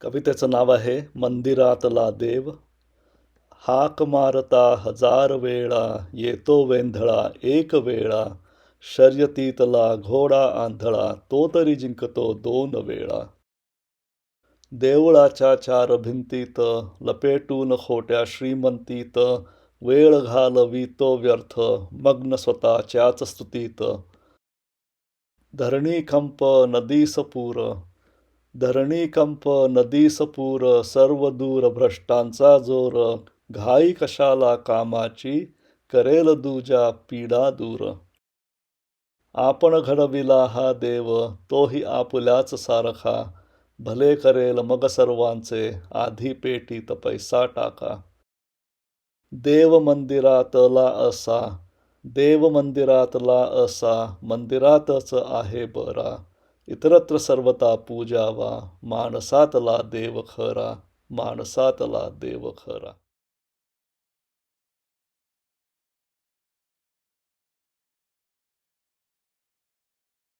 कवितेचं नाव आहे मंदिरातला देव. हाक मारता हजार वेळा येतो वेंधळा एक वेळा. शर्यतीतला घोडा आंधळा तो तरी जिंकतो दोन वेळा. देवळाच्या चार भिंतीत लपेटून खोट्या श्रीमंतीत. वेळ घालवितो व्यर्थ मग्न स्वतःच्याच स्तुतीत. धरणी कंप नदी सपूर धरणी कंप सर्व दूर भ्रष्टांचा जोर घाई कशाला कामाची करेल दुजा पीडा दूर. आपण घडविला हा देव तोही आपुल्याच सारखा. भले करेल मग सर्वांचे आधी पेटीत पैसा टाका. देव मंदिरातला असा देव मंदिरातला असा मंदिरातच आहे बरा. इतरत्र सर्वता पूजावा माणसातला देव खरा माणसातला देव खरा.